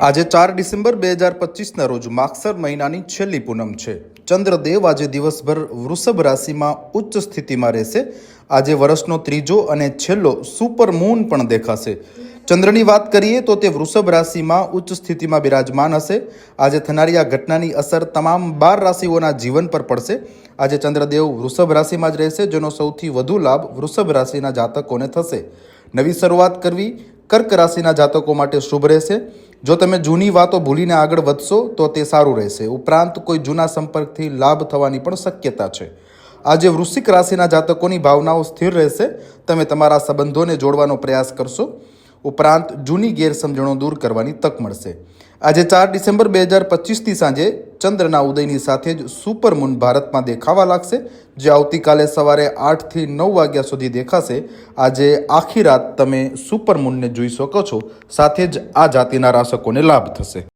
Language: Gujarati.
આજે ચાર ડિસેમ્બર બે હજાર પચીસના રોજ માગસર મહિનાની છેલ્લી પૂનમ છે. ચંદ્રદેવ આજે દિવસભર વૃષભ રાશિમાં ઉચ્ચ સ્થિતિમાં રહેશે. આજે વર્ષનો ત્રીજો અને છેલ્લો સુપર મૂન પણ દેખાશે. ચંદ્રની વાત કરીએ તો તે વૃષભ રાશિમાં ઉચ્ચ સ્થિતિમાં બિરાજમાન હશે. આજે થનારી આ ઘટનાની અસર તમામ બાર રાશિઓના જીવન પર પડશે. આજે ચંદ્રદેવ વૃષભ રાશિમાં જ રહેશે, જેનો સૌથી વધુ લાભ વૃષભ રાશિના જાતકોને થશે. નવી શરૂઆત કરવી કર્ક રાશિના જાતકો માટે શુભ રહેશે. જો તમે જૂની વાતો ભૂલીને આગળ વધશો, તો તે સારું રહેશે. ઉપરાંત કોઈ જૂના સંપર્કથી લાભ થવાની પણ શક્યતા છે. આજે વૃશ્ચિક રાશિના જાતકોની ભાવનાઓ સ્થિર રહેશે. તમે તમારા સંબંધોને જોડવાનો પ્રયાસ કરશો. ઉપરાંત જૂની ગેરસમજણો દૂર કરવાની તક મળશે. આજે ચાર ડિસેમ્બર બે હજાર પચીસથી સાંજે ચંદ્રના ઉદયની સાથે જ સુપર મૂન ભારતમાં દેખાવા લાગશે, જે આવતીકાલે સવારે આઠથી નવ વાગ્યા સુધી દેખાશે. આજે આખી રાત તમે સુપર મૂનને જોઈ શકો છો. સાથે જ આ જાતિના રાશકોને લાભ થશે.